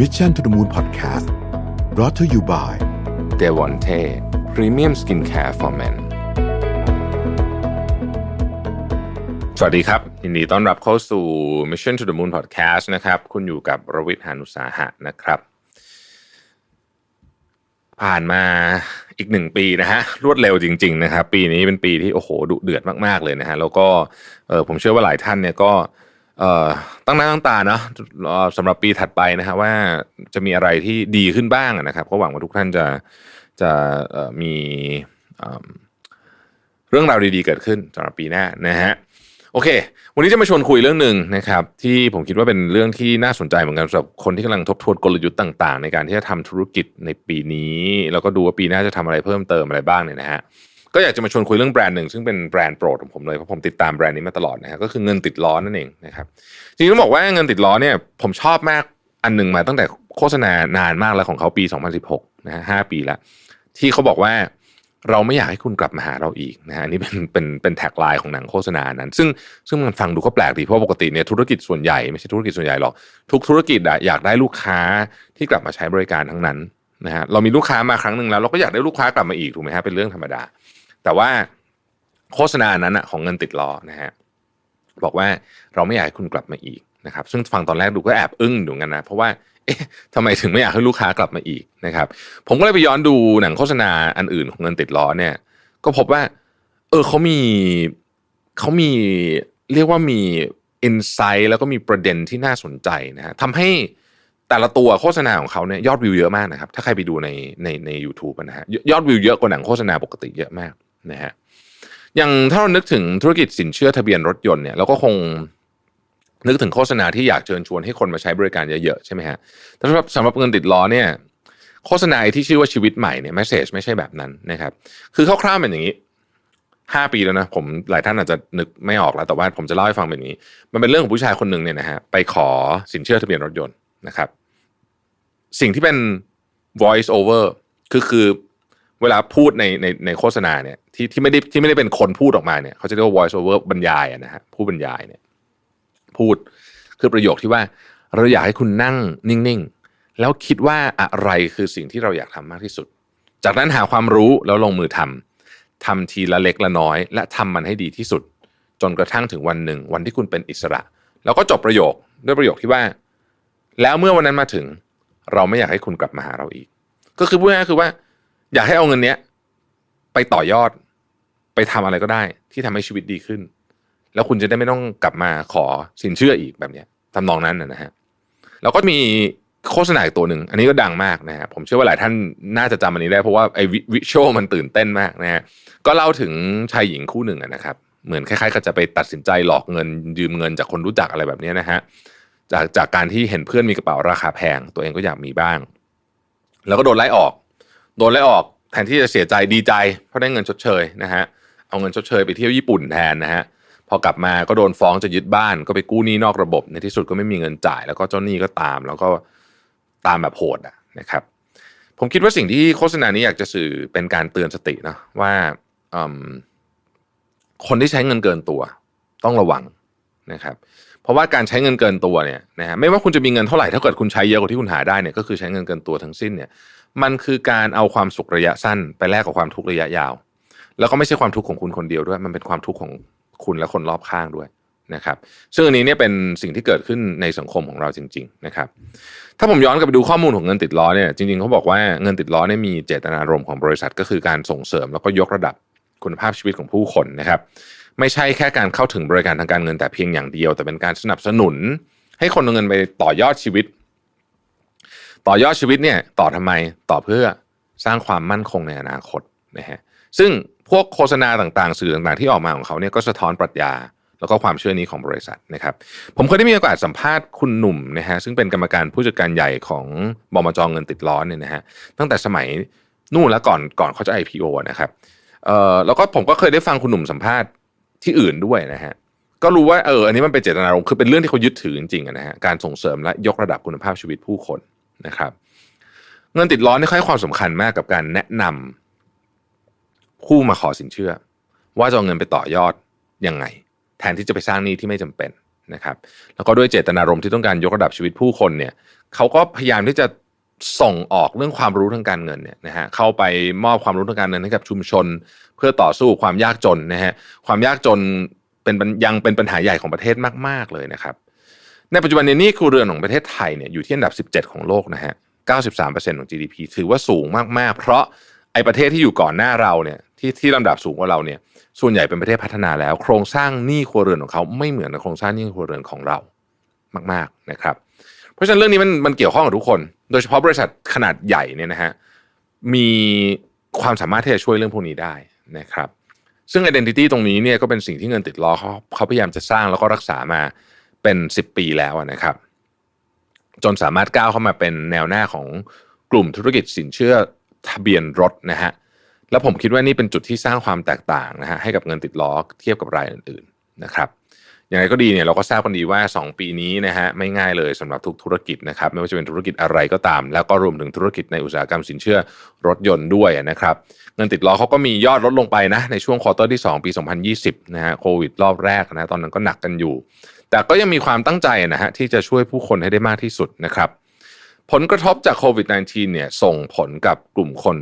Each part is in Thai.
Mission to the Moon Podcast brought to you by เดวอนเท่พรีเมียมสกินแคร์ for men สวัสดีครับยินดีต้อนรับเข้าสู่ Mission to the Moon Podcast นะครับ คุณอยู่กับรวิทย์หานุสาหะนะครับ ผ่านมาอีกหนึ่งปีนะฮะรวดเร็วจริง ๆ นะครับ ปีนี้เป็นปีที่โอ้โหดุเดือดมากๆเลยนะฮะแล้วก็ผมเชื่อว่าหลายท่านเนี่ยก็ ตั้งหน้าตั้งตาเนาะเอ่อสำหรับปีถัดไปนะฮะว่าจะมีอะไรที่ดีขึ้นบ้างนะครับก็หวังว่าทุกท่านจะจะมีเรื่องราวดีๆเกิดขึ้นสำหรับปีหน้านะฮะโอเค วันนี้จะมาชวนคุยเรื่องหนึ่งนะครับที่ผมคิดว่าเป็นเรื่องที่น่าสนใจเหมือนกันสำหรับคนที่กำลังทบทวนกลยุทธ์ต่าง ๆ ในการที่จะทำธุรกิจในปีนี้ แล้วก็ดูว่าปีหน้าจะทำอะไรเพิ่มเติมอะไรบ้างเนี่ยนะฮะ ก็อยากจะมาชวนคุยเรื่องแบรนด์หนึ่งซึ่งเป็นแบรนด์โปรดของผมเลยเพราะผมติดตามแบรนด์นี้มาตลอดนะฮะก็คือเงินติดล้อนั่นเองนะครับจริงๆต้องบอกว่าเงินติดล้อเนี่ยผมชอบมากอันหนึ่งมาตั้งแต่โฆษณานานมากแล้วของเขาปี 2016นะฮะห้าปีล้วที่เขาบอกว่าเราไม่อยากให้คุณกลับมาหาเราอีกนะฮะอันนี่เป็นเป็นเป็นแท็กไลน์ของหนังโฆษณานั้น ซึ่งซึ่งมันฟังดูก็แปลกดีเพราะปกติเนี่ยธุรกิจส่วนใหญ่ไม่ใช่ธุรกิจส่วนใหญ่หรอกทุกธุรกิจอะอยากได้ลูกค้าที่กลับมาใช้บริการทั้งนั้นนะฮะเรามีลูกค้ามาครั้งหนึ่งแล้ว เราก็อยากได้ลูกค้ากลับมาอีกถูกไหมฮะเป็นเรื่องธรรมดา แต่ว่าโฆษณานั้นอะของเงินติดล้อนะฮะบอกว่าเราไม่อยากให้คุณกลับมาอีกนะครับ ซึ่งฟังตอนแรกดูก็แอบอึ้งอยู่กันนะ เพราะว่าเอ๊ะทำไมถึงไม่อยากให้ลูกค้ากลับมาอีกนะครับ ผมก็เลยไปย้อนดูหนังโฆษณาอันอื่นของเงินติดล้อเนี่ย ก็พบว่า เออเขามีเขามีเรียกว่ามีอินไซต์แล้วก็มีประเด็นที่น่าสนใจนะฮะทำให้แต่ละตัวโฆษณาของเขาเนี่ยยอดวิวเยอะมากนะครับ ถ้าใครไปดูในในใน u t u b e นะฮะยอดวิวเยอะกว่าหนังโฆษณาปกติเยอะมาก นะฮะอย่างถ้าเรานึกถึงธุรกิจสินเชื่อทะเบียนรถยนต์เนี่ยเราก็คงนึกถึงโฆษณาที่อยากเชิญชวนให้คนมาใช้บริการเยอะๆใช่ไหมฮะแต่สำหรับสำหรับเงินติดล้อเนี่ยโฆษณาที่ชื่อว่าชีวิตใหม่เนี่ยแมสเซจไม่ใช่แบบนั้นนะครับคือคร่าวๆเป็นอย่างนี้ห้าปีแล้วนะผมหลายท่านอาจจะนึกไม่ออกแล้วแต่ว่าผมจะเล่าให้ฟังเป็นอย่างนี้ มันเป็นเรื่องของผู้ชายคนหนึ่งเนี่ยนะฮะไปขอสินเชื่อทะเบียนรถยนต์นะครับ สิ่งที่เป็น voice over คือคือ เวลาพูดในในในโฆษณาเนี่ยที่ที่ไม่ได้ที่ไม่ได้เป็นคนพูดออกมาเนี่ยเขาจะเรียกว่า voice over บรรยายนะฮะผู้บรรยายเนี่ยพูดคือประโยคที่ว่าเราอยากให้คุณนั่งนิ่งๆ แล้วคิดว่าอะไรคือสิ่งที่เราอยากทำมากที่สุด จากนั้นหาความรู้แล้วลงมือทำทำทีละเล็กละน้อย และทำมันให้ดีที่สุด จนกระทั่งถึงวันหนึ่ง วันที่คุณเป็นอิสระ แล้วก็จบประโยคด้วยประโยคที่ว่า แล้วเมื่อวันนั้นมาถึง เราไม่อยากให้คุณกลับมาหาเราอีก ก็คือพูดง่ายๆคือว่า อยากให้เอาเงินเนี้ย ไปต่อยอด ไปทำอะไรก็ได้ ที่ทำให้ชีวิตดีขึ้น แล้วคุณจะได้ไม่ต้องกลับมาขอสินเชื่ออีกแบบเนี้ยทำนองนั้นนะฮะแล้วก็มีโฆษณาอีกตัวหนึ่งอันนี้ก็ดังมากนะฮะผมเชื่อว่าหลายท่านน่าจะจำอันนี้ได้เพราะว่าไอ้วิชวลมันตื่นเต้นมากนะฮะก็เล่าถึงชายหญิงคู่หนึ่งนะครับ เหมือนคล้ายๆกับจะไปตัดสินใจหลอกเงิน ยืมเงินจากคนรู้จักอะไรแบบนี้นะฮะจากจากการที่เห็นเพื่อนมีกระเป๋าราคาแพง ตัวเองก็อยากมีบ้าง แล้วก็โดนไล่ออก โดนไล่ออกแทนที่จะเสียใจดีใจ เพราะได้เงินชดเชยนะฮะเอาเงินชดเชยไปเที่ยวญี่ปุ่นแทนนะฮะพอกลับมาก็โดนฟ้องจะยึดบ้าน ก็ไปกู้หนี้นอกระบบ ในที่สุดก็ไม่มีเงินจ่าย แล้วก็เจ้าหนี้ก็ตาม แล้วก็ตามแบบโหดอะนะครับ ผมคิดว่าสิ่งที่โฆษณานี้อยากจะสื่อเป็นการเตือนสตินะว่าอืมคนที่ใช้เงินเกินตัว ต้องระวังนะครับ เพราะว่าการใช้เงินเกินตัวเนี่ยนะฮะไม่ว่าคุณจะมีเงินเท่าไหร่ถ้าเกิดคุณใช้เยอะกว่าที่คุณหาได้เนี่ยก็คือใช้เงินเกินตัวทั้งสิ้นเนี่ยมันคือการเอาความสุขระยะสั้น ไปแลกกับความทุกข์ระยะยาว แล้วก็ไม่ใช่ความทุกข์ของคุณคนเดียวด้วย มันเป็นความทุกข์ของคุณและคนรอบข้างด้วยนะครับซึ่งอันนี้เนี่ยเป็นสิ่งที่เกิดขึ้นในสังคมของเราจริงๆนะครับถ้าผมย้อนกลับไปดูข้อมูลของเงินติดล้อเนี่ยจริงๆเขาบอกว่าเงินติดล้อเนี่ยมีเจตนารมณ์ของบริษัทก็คือการส่งเสริมแล้วก็ยกระดับคุณภาพชีวิตของผู้คนนะครับ ไม่ใช่แค่การเข้าถึงบริการทางการเงินแต่เพียงอย่างเดียว แต่เป็นการสนับสนุน ให้คนเอาเงินไปต่อยอดชีวิต ต่อยอดชีวิตเนี่ยต่อทำไมต่อเพื่อสร้างความมั่นคงในอนาคตนะฮะซึ่งพวกโฆษณาต่างๆ สื่อต่างๆ ที่ออกมาของเขาเนี่ยก็สะท้อนปรัชญาแล้วก็ความเชื่อนี้ของบริษัทนะครับ ผมเคยได้มีโอกาสสัมภาษณ์คุณหนุ่มนะฮะซึ่งเป็นกรรมการผู้จัดการใหญ่ของบมจองเงินติดล้อเนี่ยนะฮะตั้งแต่สมัยนู่นแล้วก่อนก่อนเขาจะ IPO นะครับเอ่อแล้วก็ผมก็เคยได้ฟังคุณหนุ่มสัมภาษณ์ ที่อื่นด้วยนะฮะก็รู้ว่าเอออันนี้มันเป็นเจตนารมณ์คือเป็นเรื่องที่เขายึดถือจริงๆนะฮะการส่งเสริมและยกระดับคุณภาพชีวิตผู้คนนะครับ เงินติดล้อนี่ให้ความสำคัญมากกับการแนะนำผู้มาขอสินเชื่อ ว่าจะเอาเงินไปต่อยอดยังไง แทนที่จะไปสร้างหนี้ที่ไม่จำเป็นนะครับ แล้วก็ด้วยเจตนารมณ์ที่ต้องการยกระดับชีวิตผู้คนเนี่ยเขาก็พยายามที่จะ ส่งออกเรื่องความรู้ทางการเงินเนี่ยนะฮะเข้าไปมอบความรู้ทางการเงินให้กับชุมชน เพื่อต่อสู้ความยากจนนะฮะความยากจนเป็นยังเป็นปัญหาใหญ่ของประเทศมาก ๆ เลยนะครับ ในปัจจุบันนี้นี่ครัวเรือนของประเทศไทยเนี่ยอยู่ที่อันดับ 17 ของโลกนะฮะ 93%ของ GDP ถือว่าสูงมากๆ เพราะไอ้ประเทศที่อยู่ก่อนหน้าเราเนี่ยที่ที่ลำดับสูงกว่าเราเนี่ย ส่วนใหญ่เป็นประเทศพัฒนาแล้ว โครงสร้างหนี้ครัวเรือนของเขาไม่เหมือนกับโครงสร้างหนี้ครัวเรือนของเรามาก ๆนะครับ เพราะฉะนั้นเรื่องนี้มันมันเกี่ยวข้องกับทุกคน โดยเฉพาะบริษัทขนาดใหญ่เนี่ยนะฮะมีความสามารถที่จะช่วยเรื่องพวกนี้ได้นะครับ ซึ่ง identity ตรงนี้เนี่ยก็เป็นสิ่งที่เงินติดล้อเขาเขาพยายามจะสร้างแล้วก็รักษามาเป็น 10 ปีแล้วนะครับ จนสามารถก้าวเข้ามาเป็นแนวหน้าของกลุ่มธุรกิจสินเชื่อทะเบียนรถนะฮะแล้วผมคิดว่านี่เป็นจุดที่สร้างความแตกต่างนะฮะให้กับเงินติดล้อเทียบกับรายอื่นๆนะครับ ย่างไรก็ดีเนี่ยเราก็ทราบกันดีว่า 2 ปีนี้นะฮะไม่ง่ายเลยสำหรับทุกธุรกิจนะครับไม่ว่าจะเป็นธุรกิจอะไรก็ตาม แล้วก็รวมถึงธุรกิจในอุตสาหกรรมสินเชื่อรถยนต์ด้วยนะครับเงินติดล้อเขาก็มียอดลดลงไปนะในช่วงควอเตอร์ที่ 2 ปี 2020นะฮะโควิดรอบแรกนะตอนนั้นก็หนักกันอยู่ แต่ก็ยังมีความตั้งใจนะฮะที่จะช่วยผู้คนให้ได้มากที่สุดนะครับผลกระทบจากโควิด -19 เนี่ยส่งผลกับกลุ่มคน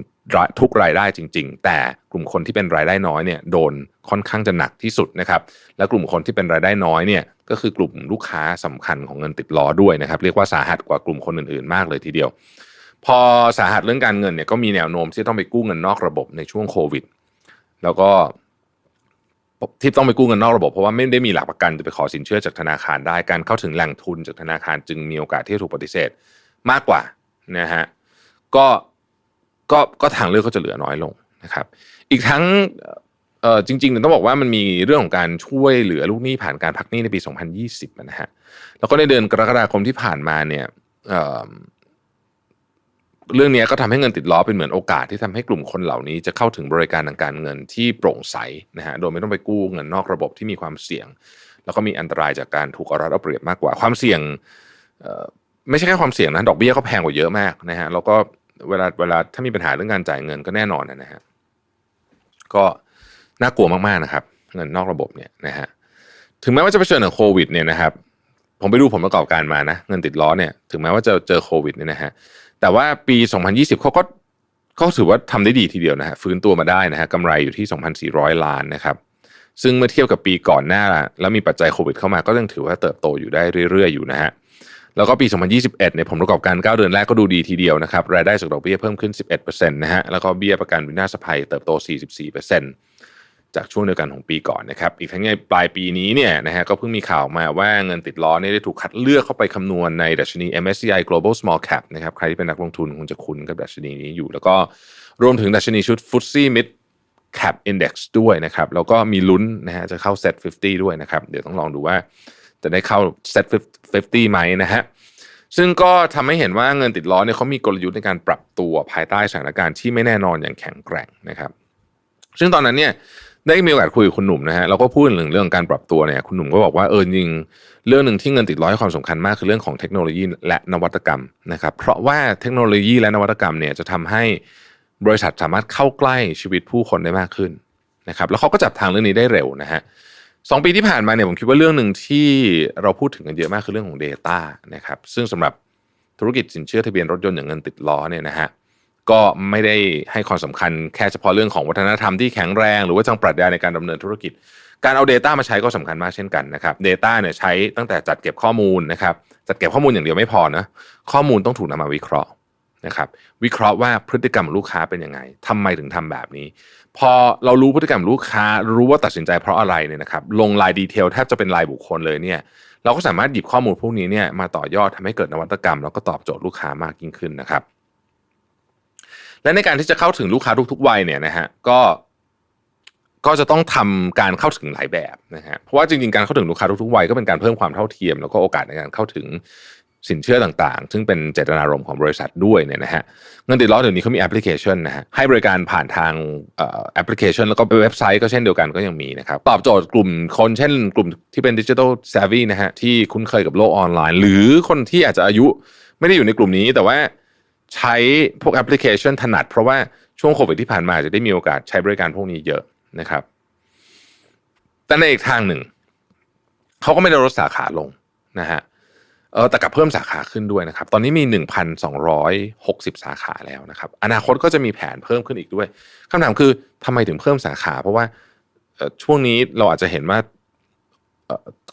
ทุกรายได้จริง ๆ แต่กลุ่มคนที่เป็นรายได้น้อยเนี่ยโดน ค่อนข้างจะหนักที่สุดนะครับ และกลุ่มคนที่เป็นรายได้น้อยเนี่ยก็คือกลุ่มลูกค้าสำคัญของเงินติดล้อด้วยนะครับ เรียกว่าสาหัสกว่ากลุ่มคนอื่นๆ มากเลยทีเดียว พอสาหัสเรื่องการเงินเนี่ยก็มีแนวโน้มที่ต้องไปกู้เงินนอกระบบในช่วงโควิด แล้วก็ที่ต้องไปกู้เงินนอกระบบเพราะว่าไม่ได้มีหลักประกันจะไปขอสินเชื่อจากธนาคารได้การเข้าถึงแหล่งทุนจากธนาคารจึงมีโอกาสที่จะถูกปฏิเสธมากกว่านะฮะก็ก็ก็ทางเลือกก็จะเหลือน้อยลงนะครับ อีกทั้ง เออจริงๆต้องบอกว่ามันมีเรื่องของการช่วยเหลือลูกหนี้ผ่านการพักหนี้ในปี 2020นะฮะแล้วก็ในเดือนกรกฎาคมที่ผ่านมาเนี่ยเเรื่องนี้ก็ทำให้เงินติดล้อเป็นเหมือนโอกาสที่ทำให้กลุ่มคนเหล่านี้ จะเข้าถึงบริการทางการเงินที่โปร่งใสนะฮะโดยไม่ต้องไปกู้เงินนอกระบบที่มีความเสี่ยง แล้วก็มีอันตรายจากการถูกเอารัดเอาเปรียบมากกว่าความเสี่ยงไม่ใช่แค่ความเสี่ยงนะดอกเบี้ยก็แพงกว่าเยอะมากนะฮะแล้วก็เวลาเวลาถ้ามีปัญหาเรื่องการจ่ายเงินก็แน่นอนนะฮะก็ น่ากลัวมากๆนะครับเงินนอกระบบเนี่ยนะฮะถึงแม้ว่าจะเผชิญกับโควิดเนี่ยนะครับ ผมไปดูผลประกอบการมานะเงินติดล้อเนี่ยถึงแม้ว่าจะเจอโควิดเนี่ยนะฮะแต่ว่าปี 2020เขาก็เขาถือว่าทำได้ดีทีเดียวนะฮะฟื้นตัวมาได้นะฮะกำไรอยู่ที่ 2,400 ล้านนะครับซึ่งเมื่อเทียบกับปีก่อนหน้า แล้วมีปัจจัยโควิดเข้ามาก็ยังถือว่าเติบโตอยู่ได้เรื่อยๆอยู่นะฮะแล้วก็ปี 2021เนี่ยผลประกอบการ 9 เดือนแรกก็ดูดีทีเดียวนะครับรายได้จากดอกเบี้ยเพิ่มขึ้น 11%นะฮะแล้วก็เบี้ยประกันวินาศภัยเติบโต 44% จากช่วงเดียวกันของปีก่อนนะครับ อีกทั้งในปลายปีนี้เนี่ยนะฮะก็เพิ่งมีข่าวมาว่าเงินติดล้อเนี่ยได้ถูกคัดเลือกเข้าไปคำนวณในดัชนี MSCI Global Small Cap นะครับใครที่เป็นนักลงทุนคงจะคุ้นกับดัชนีนี้อยู่ แล้วก็รวมถึงดัชนีชุด FTSE Mid Cap Index ด้วยนะครับ แล้วก็มีลุ้นนะฮะจะเข้า Set 50 ด้วยนะครับ เดี๋ยวต้องลองดูว่าจะได้เข้า Set 50 ไหมนะฮะซึ่งก็ทำให้เห็นว่าเงินติดล้อเนี่ยเขามีกลยุทธ์ในการปรับตัวภายใต้สถานการณ์ที่ไม่แน่นอนอย่างแข็งแกร่งนะครับ ซึ่งตอนนั้นเนี่ย ได้มีโอกาสคุยกับคุณหนุ่มนะฮะเราก็พูดถึงเรื่องการปรับตัวเนี่ยคุณหนุ่มก็บอกว่าเออจริงเรื่องหนึ่งที่เงินติดล้อให้ความสำคัญมากคือเรื่องของเทคโนโลยีและนวัตกรรมนะครับเพราะว่าเทคโนโลยีและนวัตกรรมเนี่ยจะทำให้บริษัทสามารถเข้าใกล้ชีวิตผู้คนได้มากขึ้นนะครับแล้วเขาก็จับทางเรื่องนี้ได้เร็วนะฮะสองปีที่ผ่านมาเนี่ยผมคิดว่าเรื่องหนึ่งที่เราพูดถึงกันเยอะมากคือเรื่องของ Data นะครับซึ่งสำหรับธุรกิจสินเชื่อทะเบียนรถยนต์อย่างเงินติดล้อเนี่ยนะฮะ ก็ไม่ได้ให้ความสำคัญแค่เฉพาะเรื่องของวัฒนธรรมที่แข็งแรง หรือว่าทางปรัชญาในการดำเนินธุรกิจ การเอา Data มาใช้ก็สำคัญมากเช่นกันนะครับ Data เนี่ยใช้ตั้งแต่จัดเก็บข้อมูลนะครับจัดเก็บข้อมูลอย่างเดียวไม่พอนะข้อมูลต้องถูกนำมาวิเคราะห์นะครับวิเคราะห์ว่าพฤติกรรมลูกค้าเป็นยังไงทำไมถึงทำแบบนี้ พอเรารู้พฤติกรรมลูกค้า รู้ว่าตัดสินใจเพราะอะไรเนี่ยนะครับลงรายดีเทลแทบจะเป็นรายบุคคลเลยเนี่ยเราก็สามารถหยิบข้อมูลพวกนี้เนี่ยมาต่อยอดทำให้เกิดนวัตกรรม แล้วก็ตอบโจทย์ลูกค้ามากยิ่งขึ้นนะครับ และในการที่จะเข้าถึงลูกค้าทุกๆวัยเนี่ยนะฮะก็ก็จะต้องทำการเข้าถึงหลายแบบนะฮะเพราะว่าจริงๆการเข้าถึงลูกค้าทุกๆวัยก็เป็นการเพิ่มความเท่าเทียม แล้วก็โอกาสในการเข้าถึงสินเชื่อต่างๆ ซึ่งเป็นเจตนารมณ์ของบริษัทด้วยเนี่ยนะฮะเงินติดล้อเดี๋ยวนี้เขามีแอปพลิเคชันนะฮะให้บริการผ่านทางแอปพลิเคชัน แล้วก็เว็บไซต์ก็เช่นเดียวกันก็ยังมีนะครับตอบโจทย์กลุ่มคนเช่นกลุ่มที่เป็นดิจิทัลเซฟวี่นะฮะที่คุ้นเคยกับโลกออนไลน์ หรือคนที่อาจจะอายุไม่ได้อยู่ในกลุ่มนี้แต่ว่า ใช้พวกแอปพลิเคชันถนัด เพราะว่าช่วงโควิดที่ผ่านมาจะได้มีโอกาสใช้บริการพวกนี้เยอะนะครับ แต่ในอีกทางหนึ่ง เขาก็ไม่ได้ลดสาขาลงนะฮะเออแต่กับเพิ่มสาขาขึ้นด้วยนะครับ ตอนนี้มี 1,260 สาขาแล้วนะครับ อนาคตก็จะมีแผนเพิ่มขึ้นอีกด้วยคำถามคือทำไมถึงเพิ่มสาขา เพราะว่าช่วงนี้เราอาจจะเห็นว่า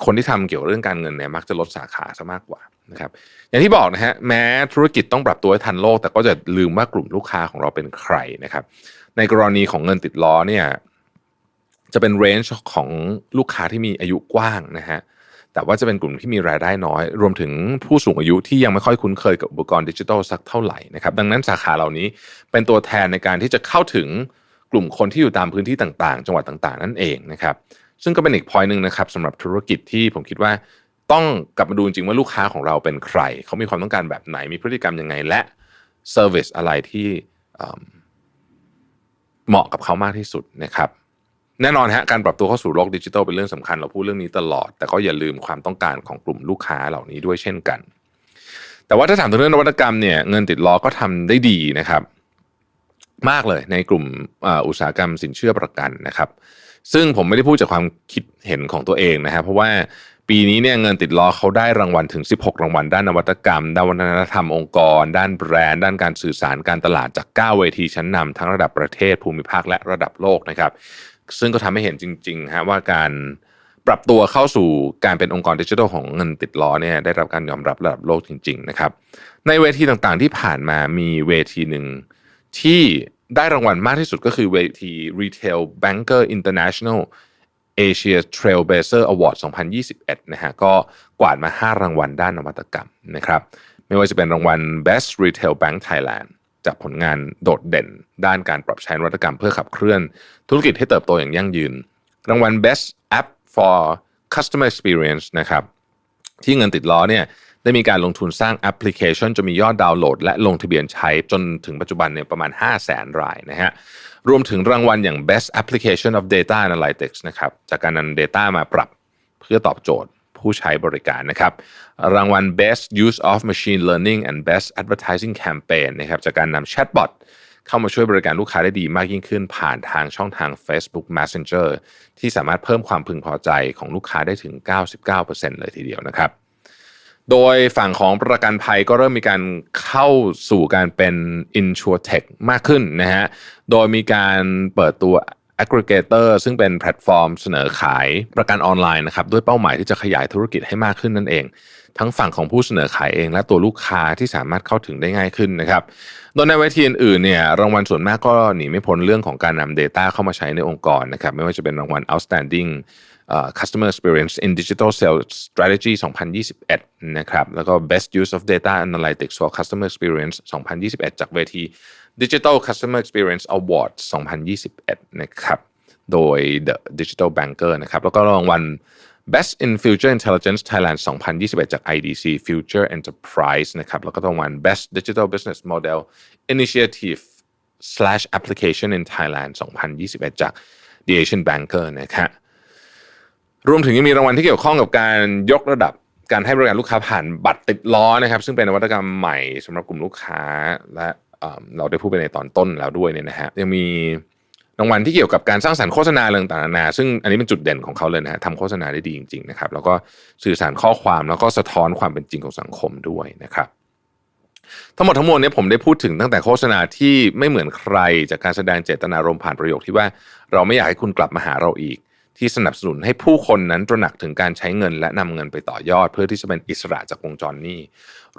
คนที่ทำเกี่ยวกับเรื่องการเงินเนี่ยมักจะลดสาขาซะมากกว่านะครับอย่างที่บอกนะฮะแม้ธุรกิจต้องปรับตัวให้ทันโลก แต่ก็จะลืมว่ากลุ่มลูกค้าของเราเป็นใครนะครับ ในกรณีของเงินติดล้อเนี่ยจะเป็นเรนจ์ของลูกค้าที่มีอายุกว้างนะฮะแต่ว่าจะเป็นกลุ่มที่มีรายได้น้อย รวมถึงผู้สูงอายุที่ยังไม่ค่อยคุ้นเคยกับอุปกรณ์ดิจิทัลสักเท่าไหร่นะครับดังนั้นสาขาเหล่านี้เป็นตัวแทนในการที่จะเข้าถึงกลุ่มคนที่อยู่ตามพื้นที่ต่างๆ จังหวัดต่างๆ นั่นเองนะครับ ซึ่งก็เป็นอีกพอยหนึ่งนะครับสำหรับธุรกิจที่ผมคิดว่าต้องกลับมาดูจริงว่าลูกค้าของเราเป็นใคร เขามีความต้องการแบบไหนมีพฤติกรรมยังไงและเซอร์วิสอะไรที่เหมาะกับเขามากที่สุดนะครับ แน่นอนฮะการปรับตัวเข้าสู่โลกดิจิทัลเป็นเรื่องสำคัญเราพูดเรื่องนี้ตลอด แต่ก็อย่าลืมความต้องการของกลุ่มลูกค้าเหล่านี้ด้วยเช่นกัน แต่ว่าถ้าถามถึงเรื่องนวัตกรรมเนี่ยเงินติดล้อก็ทำได้ดีนะครับ มากเลยในกลุ่มออุตสาหกรรมสินเชื่อประกันนะครับ ซึ่งผมไม่ได้พูดจากความคิดเห็นของตัวเองนะครับเพราะว่าปีนี้เนี่ยเงินติดล้อเขาได้รางวัลถึง 16 รางวัล ด้านนวัตกรรม ด้านวัฒนธรรมองค์กร ด้านแบรนด์ ด้านการสื่อสารการตลาดจาก 9 เวทีชั้นนำทั้งระดับประเทศภูมิภาคและระดับโลกนะครับ ซึ่งก็ทำให้เห็นจริงๆฮะว่าการปรับตัวเข้าสู่การเป็นองค์กรดิจิทัลของเงินติดล้อเนี่ยได้รับการยอมรับระดับโลกจริง ๆ นะครับ ในเวทีต่างๆที่ผ่านมามีเวทีหนึ่งที่ ได้รางวัลมากที่สุดก็คือเวที Retail Banker International Asia Trailblazer Award 2021 นะฮะก็กวาดมา 5 รางวัลด้านนวัตกรรมนะครับไม่ว่าจะเป็นรางวัล Best Retail Bank Thailand จากผลงานโดดเด่น ด้านการปรับใช้นวัตกรรมเพื่อขับเคลื่อน ธุรกิจให้เติบโตอย่างยั่งยืน รางวัล Best App for Customer Experience นะครับที่เงินติดล้อเนี่ย ได้มีการลงทุนสร้างแอปพลิเคชันจนมียอดดาวน์โหลด และลงทะเบียนใช้จนถึงปัจจุบันเนี่ยประมาณ 5 0 0 0 0 0รายนะฮะรวมถึงรางวัลอย่าง Best Application of Data Analytics นะครับจากการนำ Data มาปรับเพื่อตอบโจทย์ผู้ใช้บริการนะครับ รางวัล Best Use of Machine Learning and Best Advertising Campaign นะครับจากการนำแชทบอทเข้ามาช่วยบริการลูกค้าได้ดีมากยิ่งขึ้น ผ่านทางช่องทาง Facebook Messenger ที่สามารถเพิ่มความพึงพอใจของลูกค้าได้ถึง 99%เลยทีเดียวนะครับ โดยฝั่งของประกันภัยก็เริ่มมีการเข้าสู่การเป็น InsurTech มากขึ้นนะฮะ โดยมีการเปิดตัว aggregator ซึ่งเป็นแพลตฟอร์มเสนอขายประกันออนไลน์นะครับด้วยเป้าหมายที่จะขยายธุรกิจให้มากขึ้นนั่นเอง ทั้งฝั่งของผู้เสนอขายเอง และตัวลูกค้าที่สามารถเข้าถึงได้ง่ายขึ้นนะครับโดยในเวทีอื่นๆเนี่ยรางวัลส่วนมากก็หนีไม่พ้นเรื่องของการนำ Data เข้ามาใช้ในองค์กรนะครับไม่ว่าจะเป็นรางวัล Outstanding Customer Experience in Digital Sales Strategy 2021 นะครับแล้วก็ Best Use of Data Analytics for Customer Experience 2021 จากเวที Digital Customer Experience Awards 2021 นะครับโดย The Digital Banker นะครับแล้วก็รางวัล Best in Future Intelligence Thailand 2021 จาก IDC Future Enterprise นะครับแล้วก็รางวัล Best Digital Business Model Initiative slash Application in Thailand 2021 จาก The Asian Banker นะครับ รวมถึงยังมีรางวัลที่เกี่ยวข้องกับการยกระดับการให้บริการลูกค้าผ่านบัตรติดล้อนะครับ ซึ่งเป็นนวัตกรรมใหม่สำหรับกลุ่มลูกค้าและเเราได้พูดไปในตอนต้นแล้วด้วยเนี่ยนะฮะยังมีรางวัลที่เกี่ยวกับการสร้างสรรค์โฆษณาเรื่องต่างๆนานาซึ่งอันนี้เป็นจุดเด่นของเขาเลยนะฮะทำโฆษณาได้ดีจริงๆนะครับแล้วก็สื่อสารข้อความแล้วก็สะท้อนความเป็นจริงของสังคมด้วยนะครับ ทั้งหมดทั้งมวลเนี้ผมได้พูดถึงตั้งแต่โฆษณาที่ไม่เหมือนใครจากการแสดงเจตนารมณ์ผ่านประโยคที่ว่าเราไม่อยากให้คุณกลับมาหาเราอีก ที่สนับสนุนให้ผู้คนนั้นตระหนักถึงการใช้เงิน และนำเงินไปต่อยอด เพื่อที่จะเป็นอิสระจากวงจรหนี้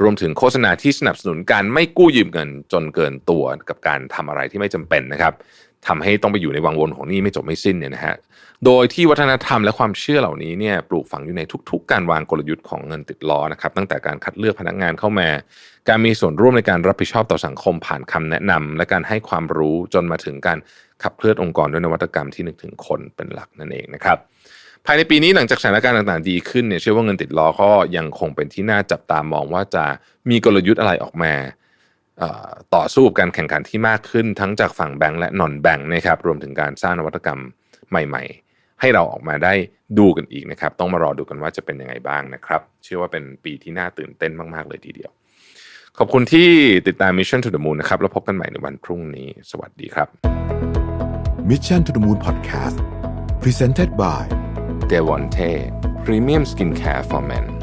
รวมถึงโฆษณาที่สนับสนุนการไม่กู้ยืมเงินจนเกินตัวกับการทำอะไรที่ไม่จำเป็นนะครับ ทำให้ต้องไปอยู่ในวังวนของหนี้ไม่จบไม่สิ้นเนี่ยนะฮะ โดยที่วัฒนธรรมและความเชื่อเหล่านี้เนี่ยปลูกฝังอยู่ในทุก ๆ การวางกลยุทธ์ของเงินติดล้อนะครับ ตั้งแต่การคัดเลือกพนักงานเข้ามา การมีส่วนร่วมในการรับผิดชอบต่อสังคมผ่านคำแนะนำและการให้ความรู้จนมาถึงการขับเคลื่อนองค์กรด้วยนวัตกรรมที่นึกถึงคนเป็นหลักนั่นเองนะครับภายในปีนี้หลังจากสถานการณ์ต่างๆดีขึ้นเนี่ยเชื่อว่าเงินติดล้อก็ยังคงเป็นที่น่าจับตามองว่าจะมีกลยุทธ์อะไรออกมา ต่อสู้กับการแข่งขันที่มากขึ้นทั้งจากฝั่งแบงก์และนอนแบงก์นะครับรวมถึงการสร้างนวัตกรรมใหม่ ๆ ให้เราออกมาได้ดูกันอีกนะครับ ต้องมารอดูกันว่าจะเป็นยังไงบ้างนะครับ เชื่อว่าเป็นปีที่น่าตื่นเต้นมากๆเลยทีเดียว ขอบคุณที่ติดตาม Mission to the Moon นะครับแล้วพบกันใหม่ในวันพรุ่งนี้ สวัสดีครับ Mission to the Moon Podcast Presented by d e v o n t e Premium Skincare for Men